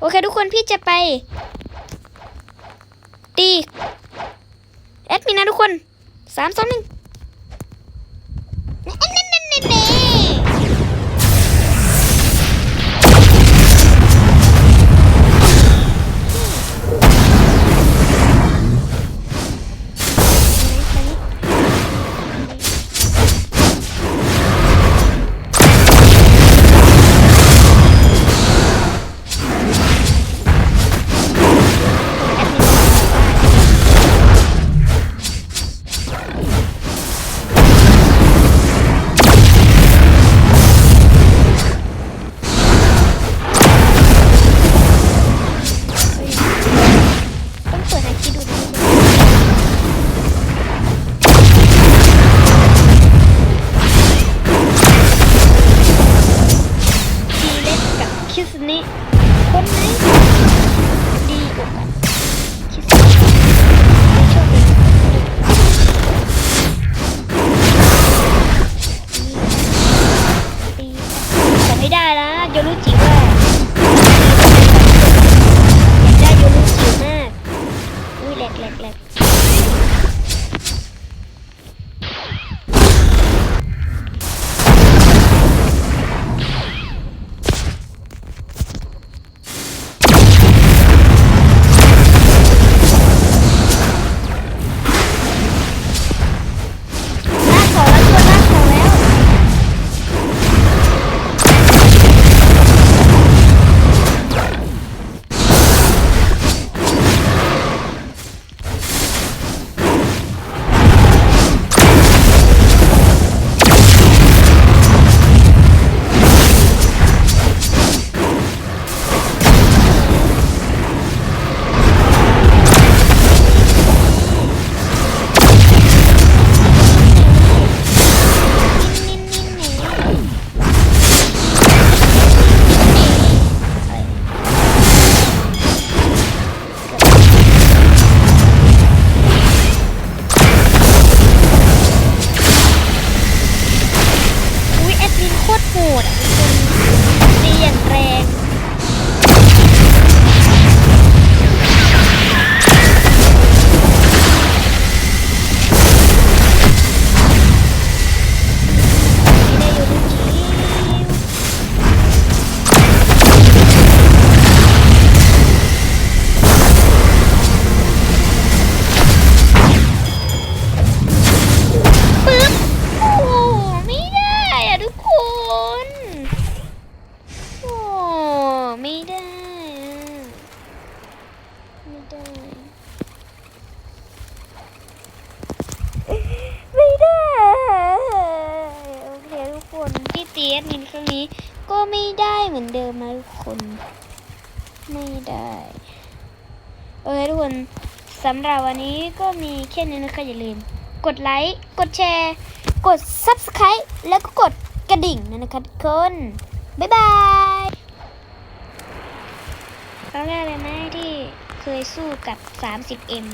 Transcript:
โอเคทุกคนพี่จะไปตีแอดมินนะทุกคนสามสองหนึ่ง คนไหน คนที่ตีแอดมินครั้งนี้ ก็ไม่ได้เหมือนเดิมนะทุกคน ไม่ได้โอเคทุกคนสำหรับวันนี้ก็มีแค่นี้นะคะอย่าลืม กดไลค์กดแชร์ กด Subscribe แล้วก็กดกระดิ่งด้วยนะคะทุกคน บ๊ายบายครั้งแรกเลยนะที่เคยสู้กับ 30M